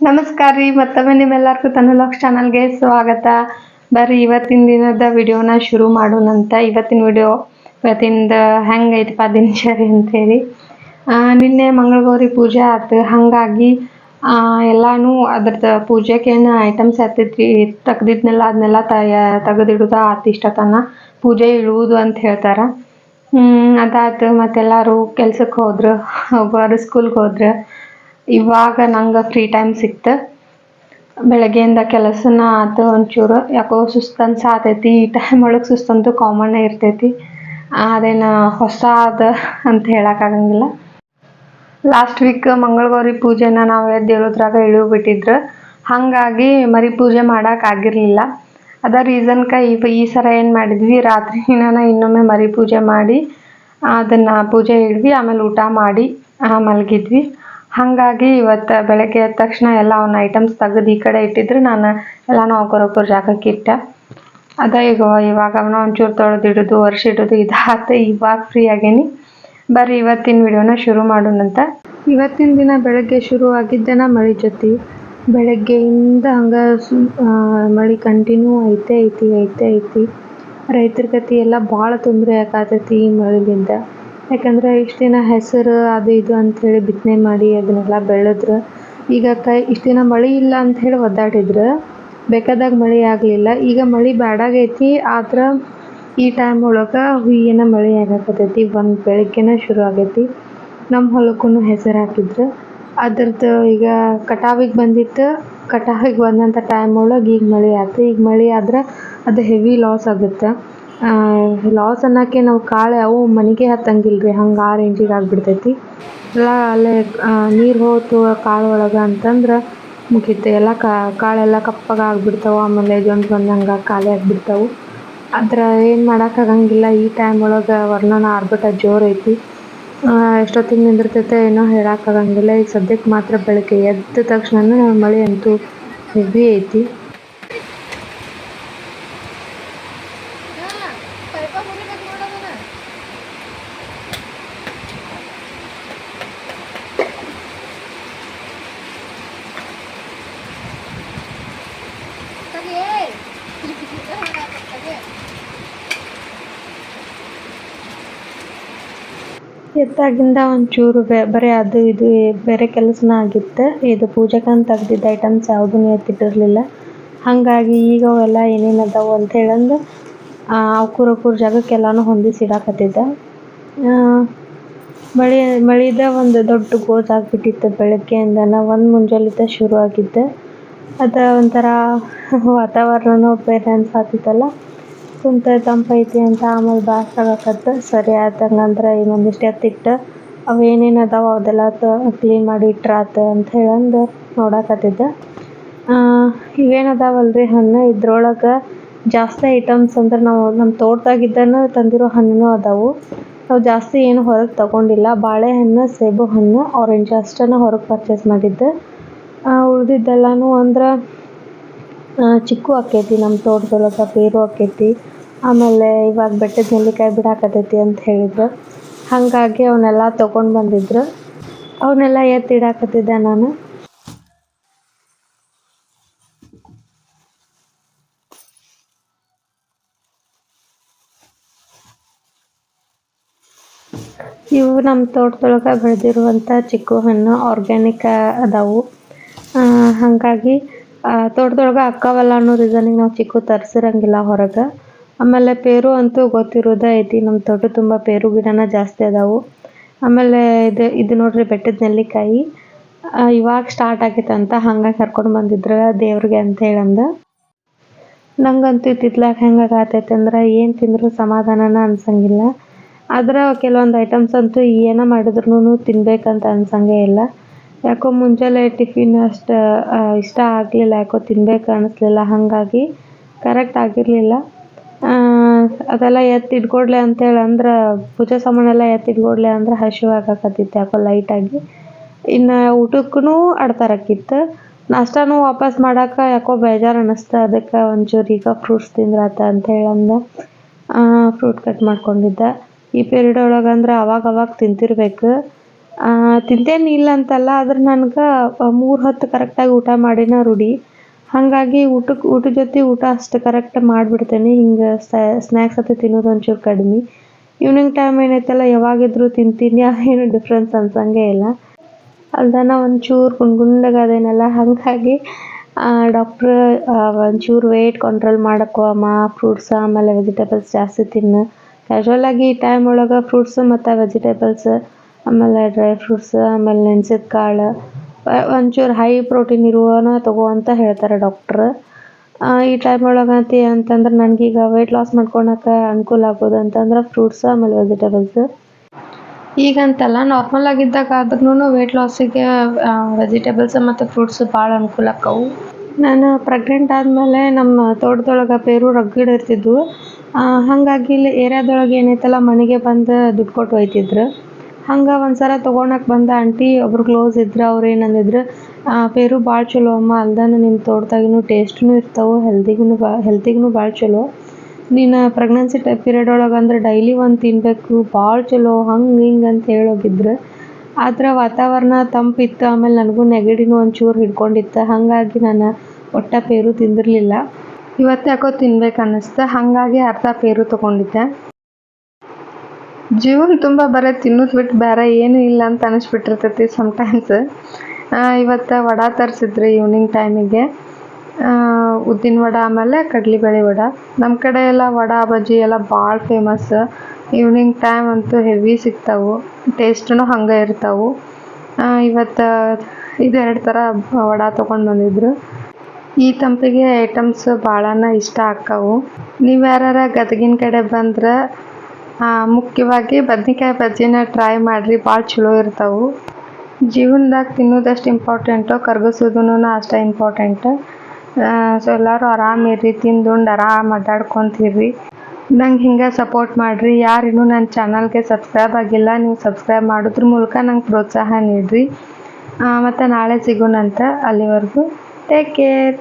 ನಮಸ್ಕಾರ ರೀ, ಮತ್ತೊಮ್ಮೆ ನಿಮ್ಮೆಲ್ಲರಿಗೂ ಲಕ್ಷ ಚಾನಲ್ಗೆ ಸ್ವಾಗತ. ಬರ್ರಿ, ಇವತ್ತಿನ ದಿನದ ವಿಡಿಯೋನ ಶುರು ಮಾಡೋಣಂತ ಇವತ್ತಿನ ವಿಡಿಯೋ ಇವತ್ತಿಂದ ಹೆಂಗೈತಪ್ಪ ದಿನಚರಿ ಅಂತೇಳಿ. ನಿನ್ನೆ ಮಂಗಳಗೌರಿ ಪೂಜೆ ಆತು. ಹಾಗಾಗಿ ಎಲ್ಲನೂ ಅದ್ರದ್ದು ಪೂಜೆಗೆ ಏನು ಐಟಮ್ಸ್ ಹತ್ತೈತಿ ತೆಗ್ದಿದ್ನೆಲ್ಲ ಅದನ್ನೆಲ್ಲ ತಯ, ತೆಗೆದಿಡುದ ಆತು ಇಷ್ಟತನ ಪೂಜೆ ಇಳುವುದು ಅಂತ ಹೇಳ್ತಾರೆ. ಅದಾಯ್ತು ಮತ್ತೆಲ್ಲರೂ ಕೆಲ್ಸಕ್ಕೆ ಹೋದ್ರು, ಒಬ್ಬರು ಸ್ಕೂಲ್ಗೆ ಹೋದ್ರು. ಇವಾಗ ನಂಗೆ ಫ್ರೀ ಟೈಮ್ ಸಿಕ್ತು. ಬೆಳಗ್ಗೆಯಿಂದ ಕೆಲಸನ ಆತು ಒಂಚೂರು. ಯಾಕೋ ಸುಸ್ತು ಅನ್ಸಾತೈತಿ ಈ ಟೈಮ್ ಒಳಗೆ ಸುಸ್ತಂತೂ ಕಾಮನ್ನೇ ಇರ್ತೈತಿ. ಅದೇನು ಹೊಸ ಅದ ಅಂತ ಹೇಳೋಕ್ಕಾಗಂಗಿಲ್ಲ ಲಾಸ್ಟ್ ವೀಕ್ ಮಂಗಳಗೌರಿ ಪೂಜೆನ ನಾವು ಎದ್ದು ಹೇಳೋದ್ರಾಗ ಇಳಿವು ಬಿಟ್ಟಿದ್ರು. ಹಾಗಾಗಿ ಮರಿ ಪೂಜೆ ಮಾಡೋಕ್ಕಾಗಿರಲಿಲ್ಲ ಅದ ರೀಸನ್ಕ ಈ ಈ ಸರ ಏನು ಮಾಡಿದ್ವಿ, ರಾತ್ರಿ ನಾನು ಇನ್ನೊಮ್ಮೆ ಮರಿ ಪೂಜೆ ಮಾಡಿ, ಅದನ್ನು ಪೂಜೆ ಇಡ್ವಿ, ಆಮೇಲೆ ಊಟ ಮಾಡಿ ಮಲಗಿದ್ವಿ. ಹಾಗಾಗಿ ಇವತ್ತು ಬೆಳಗ್ಗೆ ಎದ್ದ ತಕ್ಷಣ ಎಲ್ಲ ಅವನ ಐಟಮ್ಸ್ ತೆಗೆದು ಈ ಕಡೆ ಇಟ್ಟಿದ್ರು. ನಾನು ಎಲ್ಲಾನು ಒಬ್ಬರೊಬ್ಬರ ಜಾಗಕ್ಕೆ ಇಟ್ಟೆ. ಅದ ಈಗ ಇವಾಗ ಅವನ ಒಂಚೂರು ತೊಳೆದು ಇಡೋದು ಒರೆಸಿಡೋದು ಇದಾತು ಇವಾಗ ಫ್ರೀ ಆಗೇನಿ. ಬರ್ರಿ, ಇವತ್ತಿನ ವಿಡಿಯೋನ ಶುರು ಮಾಡೋಣಂತ ಇವತ್ತಿನ ದಿನ ಬೆಳಗ್ಗೆ ಶುರು ಆಗಿದ್ದೇನ ಮಳೆ ಜೊತೆ. ಬೆಳಗ್ಗೆಯಿಂದ ಹಂಗೆ ಮಳೆ ಕಂಟಿನ್ಯೂ ಐತೆ, ಐತಿ ಐತೆ, ಐತಿ. ರೈತರ ಕತೆ ಎಲ್ಲ ಭಾಳ ತೊಂದರೆ ಆಗಾತೈತಿ ಈ ಮಳೆಲಿಂದ. ಯಾಕಂದ್ರೆ ಇಷ್ಟು ದಿನ ಹೆಸರು ಅದು ಇದು ಅಂಥೇಳಿ ಬಿತ್ತನೆ ಮಾಡಿ ಅದನ್ನೆಲ್ಲ ಬೆಳೆದ್ರು. ಈಗ ಕೈ ಇಷ್ಟು ದಿನ ಮಳೆ ಇಲ್ಲ ಅಂಥೇಳಿ ಒದ್ದಾಡಿದ್ರು. ಬೇಕಾದಾಗ ಮಳೆ ಆಗಲಿಲ್ಲ. ಈಗ ಮಳೆ ಬ್ಯಾಡಾಗೈತಿ, ಆದ್ರೆ ಈ ಟೈಮ್ ಒಳಗೆ ಹುಯ್ಯನ ಮಳೆ ಆಗಾಕತ್ತೈತಿ ಒಂದು ಬೆಳಗ್ಗೆನ ಶುರು ಆಗೈತಿ. ನಮ್ಮ ಹೊಲಕ್ಕೂ ಹೆಸರು ಹಾಕಿದ್ರು. ಅದ್ರದ್ದು ಈಗ ಕಟಾವಿಗೆ ಬಂದಿತ್ತು. ಕಟಾವಿಗೆ ಬಂದಂಥ ಟೈಮ್ ಒಳಗೆ ಈಗ ಮಳೆ ಆಯ್ತು ಈಗ ಮಳೆ ಆದ್ರೆ ಅದು ಹೆವಿ ಲಾಸ್ ಆಗುತ್ತೆ. ಲಾಸ್ ಅನ್ನೋಕ್ಕೆ ನಾವು ಕಾಳು ಅವು ಮನೆಗೆ ಹತ್ತಂಗಿಲ್ಲ ರೀ ಹಂಗೆ ಆ ರೇಂಜಿಗೆ ಆಗಿಬಿಡ್ತೈತಿ. ಎಲ್ಲ ಅಲ್ಲೇ ನೀರು ಹೋತು ಕಾಳು ಒಳಗೆ ಅಂತಂದ್ರೆ ಮುಗೀತು. ಎಲ್ಲ ಕಾಳೆಲ್ಲ ಕಪ್ಪಗೆ ಆಗಿಬಿಡ್ತಾವೆ, ಆಮೇಲೆ ಜೊಂಡು ಬಂದಂಗೆ ಖಾಲಿ ಆಗಿಬಿಡ್ತಾವೆ. ಆದ್ರೆ ಏನು ಮಾಡೋಕ್ಕಾಗಂಗಿಲ್ಲ ಈ ಟೈಮ್ ಒಳಗೆ ವರ್ಣನ ಆರ್ಭಟ ಜೋರು ಐತಿ. ಎಷ್ಟೊತ್ತಿಗೆ ನಿಂದಿರ್ತೈತೆ ಏನೋ ಹೇಳೋಕ್ಕಾಗಂಗಿಲ್ಲ ಈಗ ಸದ್ಯಕ್ಕೆ ಮಾತ್ರ ಬೆಳಗ್ಗೆ ಎದ್ದ ತಕ್ಷಣ ಮಳೆ ಅಂತೂ ಹೆವಿ ಐತಿ. ಎದ್ದಾಗಿಂದ ಒಂಚೂರು ಬೆ, ಬರೀ ಅದು ಇದು ಬೇರೆ ಕೆಲಸನ ಆಗಿತ್ತು. ಇದು ಪೂಜೆಗಂತ ತೆಗ್ದಿದ್ದ ಐಟಮ್ಸ್ ಯಾವುದೂ ಎತ್ತಿಟ್ಟಿರಲಿಲ್ಲ. ಹಾಗಾಗಿ ಈಗ ಅವೆಲ್ಲ ಏನೇನು ಅದಾವು ಅಂತ ಹೇಳಂದು ಅವ್ಕೂರ ಅಕ್ಕೂರ ಜಾಗಕ್ಕೆ ಎಲ್ಲಾನು ಹೊಂದಿಸಿ ಮಳೆ, ಮಳಿದ ಒಂದು ದೊಡ್ಡ ಗೋಜ್ ಬೆಳಗ್ಗೆಯಿಂದ ನಾವು ಒಂದು ಮುಂಜಾಲಿದ್ದ ಶುರು ಆಗಿದ್ದೆ. ಅದು ಒಂಥರ ವಾತಾವರಣನೂ ಬೇರೆ ಅನ್ಸಾತಿತ್ತಲ್ಲ. ಕುಂತ ತಂಪೈತಿ ಅಂತ ಆಮೇಲೆ ಬ್ಯಾಸ್ರ ಆಗಕತ್ತ ಸರಿ ಹಂಗಂದ್ರೆ ಇನ್ನೊಂದಿಷ್ಟು ಎತ್ತಿಟ್ಟು ಅವು ಏನೇನು ಅದಾವ ಅದೆಲ್ಲ ಕ್ಲೀನ್ ಮಾಡಿ ಇಟ್ರಾತು ಅಂತ ಹೇಳಂದು ನೋಡಕತ್ತಿದ್ದೆ. ಇವೇನು ರೀ ಹಣ್ಣು? ಇದ್ರೊಳಗೆ ಜಾಸ್ತಿ ಐಟಮ್ಸ್ ಅಂದ್ರೆ ನಾವು ನಮ್ಮ ತೋಟದಾಗಿದ್ದನ್ನು ತಂದಿರೋ ಹಣ್ಣು ಅದಾವು. ನಾವು ಜಾಸ್ತಿ ಏನು ಹೊರಗೆ ತಗೊಂಡಿಲ್ಲ. ಬಾಳೆಹಣ್ಣು, ಸೇಬು ಹಣ್ಣು ಆರೆಂಜ್ ಅಷ್ಟನ್ನು ಹೊರಗೆ ಪರ್ಚೇಸ್ ಮಾಡಿದ್ದೆ. ಉಳಿದಿದ್ದೆಲ್ಲನೂ ಅಂದ್ರೆ ಚಿಕ್ಕು ಆಕೈತಿ ನಮ್ಮ ತೋಟದೊಳಗೆ ಬೇರು ಆಕೈತಿ. ಆಮೇಲೆ ಇವಾಗ ಬೆಟ್ಟದ ನೆಲ್ಲಿಕಾಯಿ ಬಿಡಾಕತೈತಿ ಅಂತ ಹೇಳಿದ್ರು. ಹಾಗಾಗಿ ಅವನ್ನೆಲ್ಲ ತೊಗೊಂಡು ಬಂದಿದ್ರು. ಅವನ್ನೆಲ್ಲ ಎತ್ತಿಡಾಕತ್ತಿದ್ದೆ ನಾನು. ಇವು ನಮ್ಮ ತೋಟದೊಳಗೆ ಬೆಳೆದಿರುವಂಥ ಚಿಕ್ಕು ಹಣ್ಣು ಆರ್ಗ್ಯಾನಿಕ್ ಅದಾವು. ಹಾಗಾಗಿ ತೋಟದೊಳಗೆ ಅಕ್ಕಾವಲ್ಲ ಅನ್ನೋ ರೀಸನಿಗೆ ನಾವು ಚಿಕ್ಕು ತರಿಸಿರಂಗಿಲ್ಲ ಹೊರಗೆ. ಆಮೇಲೆ ಪೇರು ಅಂತೂ ಗೊತ್ತಿರೋದೇ ಐತಿ ನಮ್ಮ ತೋಟ ತುಂಬ ಪೇರು ಗಿಡನ ಜಾಸ್ತಿ ಅದಾವು. ಆಮೇಲೆ ಇದು ಇದು ನೋಡ್ರಿ ಬೆಟ್ಟದ ನೆಲ್ಲಿಕಾಯಿ. ಇವಾಗ ಸ್ಟಾರ್ಟ್ ಆಗೈತಂತ ಹಂಗಾಗಿ ಕರ್ಕೊಂಡು ಬಂದಿದ್ರು ದೇವ್ರಿಗೆ ಅಂತ ಹೇಳಂದ. ನಂಗಂತೂ ಇತ್ತಿತ್ಲಾಗ ಹೆಂಗೆ ಆಗತೈತೆ ಅಂದ್ರೆ ಏನು ತಿಂದರೂ ಸಮಾಧಾನನ ಅನ್ಸಂಗಿಲ್ಲ. ಆದ್ರೆ ಕೆಲವೊಂದು ಐಟಮ್ಸ್ ಅಂತೂ ಏನೋ ಮಾಡಿದ್ರು ತಿನ್ಬೇಕಂತ ಅನ್ಸಂಗೇ ಇಲ್ಲ. ಯಾಕೋ ಮುಂಜಾನೆ ಟಿಫಿನ್ ಅಷ್ಟು ಇಷ್ಟ ಆಗಲಿಲ್ಲ, ಯಾಕೋ ತಿನ್ಬೇಕು ಅನ್ನಿಸ್ಲಿಲ್ಲ ಹಾಗಾಗಿ ಕರೆಕ್ಟ್ ಆಗಿರಲಿಲ್ಲ. ಅದೆಲ್ಲ ಎತ್ತಿ ಇಟ್ಕೊಡ್ಲೆ ಅಂತೇಳಿ ಅಂದ್ರೆ, ಪೂಜೆ ಎತ್ತಿ ಇಟ್ಕೊಡ್ಲೆ ಅಂದ್ರೆ ಹಸಿವು ಆಗಾಕತ್ತಿತ್ತು, ಯಾಕೋ ಲೈಟಾಗಿ ಇನ್ನು ಊಟಕ್ಕೂ ಅಡ್ತಾರಕ್ಕಿತ್ತು ನಾಷ್ಟನೂ ವಾಪಸ್ ಮಾಡೋಕೆ ಯಾಕೋ ಬೇಜಾರು ಅನ್ನಿಸ್ತು ಅದಕ್ಕೆ ಒಂಚೂರು ಈಗ ಫ್ರೂಟ್ಸ್ ತಿಂದ್ರಾತ ಅಂತ ಹೇಳಂದ ಫ್ರೂಟ್ ಕಟ್ ಮಾಡ್ಕೊಂಡಿದ್ದೆ. ಈ ಪೀರಿಯಡ್ ಒಳಗೆ ಅಂದ್ರೆ ಅವಾಗ ಅವಾಗ ತಿಂತಿರ್ಬೇಕು. ತಿಂತೇನೆ ಇಲ್ಲ ಅಂತಲ್ಲ, ಆದ್ರೆ ನನ್ಗೆ ಮೂರು ಹೊತ್ತು ಕರೆಕ್ಟಾಗಿ ಊಟ ಮಾಡಿನ ರೂಢಿ. ಹಾಗಾಗಿ ಊಟಕ್ಕೆ ಊಟದ ಜೊತೆ ಊಟ ಅಷ್ಟು ಕರೆಕ್ಟ್ ಮಾಡಿಬಿಡ್ತೇನೆ. ಹಿಂಗೆ ಸ್ನ್ಯಾಕ್ಸ್ ಅಂತ ತಿನ್ನೋದು ಒಂಚೂರು ಕಡಿಮೆ. ಈವ್ನಿಂಗ್ ಟೈಮ್ ಏನೈತಲ್ಲ, ಯಾವಾಗಿದ್ರೂ ತಿಂತೀನಿ ಏನು ಡಿಫ್ರೆನ್ಸ್ ಅನ್ಸಂಗೆ ಇಲ್ಲ. ಅಲ್ದನ ಒಂಚೂರು ಗುಂಡ್ ಗುಂಡಗೆ ಅದೇನಲ್ಲ ಹಾಗಾಗಿ ಡಾಕ್ಟ್ರ್ ಒಂಚೂರು ವೆಯ್ಟ್ ಕಂಟ್ರೋಲ್ ಮಾಡಕ್ಕೋ ಅಮ್ಮ ಫ್ರೂಟ್ಸ್ ಆಮೇಲೆ ವೆಜಿಟೇಬಲ್ಸ್ ಜಾಸ್ತಿ ತಿನ್ನು. ಕ್ಯಾಶುವಲ್ ಆಗಿ ಈ ಟೈಮ್ ಒಳಗೆ ಫ್ರೂಟ್ಸ್ ಮತ್ತು ವೆಜಿಟೇಬಲ್ಸ್ ಆಮೇಲೆ ಡ್ರೈ ಫ್ರೂಟ್ಸ್ ಆಮೇಲೆ ನೆನ್ಸಿದ ಕಾಳು ಒಂಚೂರು ಹೈ ಪ್ರೋಟೀನ್ ಇರುವನ ತಗೋ ಅಂತ ಹೇಳ್ತಾರೆ ಡಾಕ್ಟ್ರ್ ಈ ಟೈಮ್ ಒಳಗಂತಿ ಅಂತಂದ್ರೆ ನನಗೀಗ ವೆಯ್ಟ್ ಲಾಸ್ ಮಾಡ್ಕೊಳಕ್ಕೆ ಅನುಕೂಲ ಆಗೋದು ಅಂತಂದ್ರೆ ಫ್ರೂಟ್ಸ್ ಆಮೇಲೆ ವೆಜಿಟೇಬಲ್ಸ್ ಈಗಂತಲ್ಲ ನಾರ್ಮಲ್ ಆಗಿದ್ದಾಗ ಆದ್ರೂ ವೆಯ್ಟ್ ಲಾಸಿಗೆ ವೆಜಿಟೇಬಲ್ಸ್ ಮತ್ತು ಫ್ರೂಟ್ಸ್ ಭಾಳ ಅನುಕೂಲ ನಾನು ಪ್ರೆಗ್ನೆಂಟ್ ಆದಮೇಲೆ ನಮ್ಮ ತೋಟದೊಳಗೆ ಪೇರು ರಗ್ಗಿಡ ಇರ್ತಿದ್ವು. ಹಾಗಾಗಿ ಇಲ್ಲಿ ಏರಿಯಾದೊಳಗೆ ಏನೈತಲ್ಲ ಮನೆಗೆ ಬಂದು ದುಡ್ಡು ಕೊಟ್ಟು ಒಯ್ತಿದ್ರು. ಹಂಗೆ ಒಂದು ಸಲ ತೊಗೊಳಕ್ಕೆ ಬಂದ ಆಂಟಿ, ಒಬ್ರು ಕ್ಲೋಸ್ ಇದ್ರು, ಅವ್ರು ಏನಂದಿದ್ರು ಪೇರು ಭಾಳ ಚಲೋ ಅಮ್ಮ, ಅಲ್ದನ ನಿಮ್ಮ ತೋಟದಾಗಿನೂ ಟೇಸ್ಟ್ನು ಇರ್ತಾವೆ ಹೆಲ್ದಿಗೂ ಬಾ ಹೆಲ್ತಿಗೂ ಭಾಳ ಚಲೋ. ನೀನು ಪ್ರೆಗ್ನೆನ್ಸಿ ಟೈಪ್ ಪೀರಿಯಡ್ ಒಳಗೆ ಅಂದ್ರೆ ಡೈಲಿ ಒಂದು ತಿನ್ನಬೇಕು ಭಾಳ ಚಲೋ, ಹಂಗೆ ಹಿಂಗೆ ಅಂತ ಹೇಳೋಗಿದ್ರು. ಆದ್ರೆ ವಾತಾವರಣ ತಂಪಿತ್ತು ಆಮೇಲೆ ನನಗೂ ನೆಗಡಿನೂ ಒಂಚೂರು ಹಿಡ್ಕೊಂಡಿತ್ತು, ಹಾಗಾಗಿ ನಾನು ಒಟ್ಟ ಪೇರು ತಿಂದಿರಲಿಲ್ಲ. ಇವತ್ತು ಯಾಕೋ ತಿನ್ಬೇಕು ಅನ್ನಿಸ್ತು, ಹಾಗಾಗಿ ಅರ್ಧ ಪೇರು ತೊಗೊಂಡಿದ್ದೆ. ಜೀವನ ತುಂಬ ಬರೀ ತಿನ್ನೋದು ಬಿಟ್ಟು ಬೇರೆ ಏನೂ ಇಲ್ಲ ಅಂತ ಅನಿಸ್ಬಿಟ್ಟಿರ್ತೈತಿ ಸಮ್ಟೈಮ್ಸ್ ಇವತ್ತು ವಡ ತರಿಸಿದ್ರಿ ಈವ್ನಿಂಗ್ ಟೈಮಿಗೆ ಉದ್ದಿನ ವಡ ಆಮೇಲೆ ಕಡ್ಲಿಬೇಳೆ ವಡ. ನಮ್ಮ ಕಡೆ ಎಲ್ಲ ವಡ, ಬಜ್ಜಿ ಎಲ್ಲ ಭಾಳ ಫೇಮಸ್ ಈವ್ನಿಂಗ್ ಟೈಮ್ ಅಂತೂ ಹೆವಿ ಸಿಗ್ತಾವು. ಟೇಸ್ಟೂ ಹಂಗೆ ಇರ್ತಾವು. ಇವತ್ತು ಇದೆರಡು ಥರ ವಡ ತೊಗೊಂಡು ಬಂದಿದ್ರು. ಈ ತಂಪಿಗೆ ಐಟಮ್ಸ್ ಭಾಳನ ಇಷ್ಟ ಆಕ್ಕಾವು ನೀವು ಯಾರಾರ ಗದಗಿನ ಕಡೆ ಬಂದ್ರೆ ಮುಖ್ಯವಾಗಿ ಬದ್ನಿಕಾಯಿ ಬಜ್ಜಿನ ಟ್ರೈ ಮಾಡಿರಿ ಭಾಳ ಚಲೋ ಇರ್ತಾವು. ಜೀವನದಾಗ ತಿನ್ನೋದಷ್ಟು ಇಂಪಾರ್ಟೆಂಟು ಕರ್ಗಿಸೋದೂ ಅಷ್ಟೇ ಇಂಪಾರ್ಟೆಂಟ್ ಸೊ ಎಲ್ಲರೂ ಆರಾಮಿರ್ರಿ ತಿಂದುಂಡು ಆರಾಮ್ ಅಡ್ಡಾಡ್ಕೊಂತಿರ್ರಿ. ನಂಗೆ ಹಿಂಗೆ ಸಪೋರ್ಟ್ ಮಾಡಿರಿ. ಯಾರು ಇನ್ನೂ ನನ್ನ ಚಾನಲ್ಗೆ ಸಬ್ಸ್ಕ್ರೈಬ್ ಆಗಿಲ್ಲ, ನೀವು ಸಬ್ಸ್ಕ್ರೈಬ್ ಮಾಡೋದ್ರ ಮೂಲಕ ನಂಗೆ ಪ್ರೋತ್ಸಾಹ ನೀಡಿರಿ. ಮತ್ತು ನಾಳೆ ಸಿಗೋಣಂತ ಅಲ್ಲಿವರೆಗೂ. Take care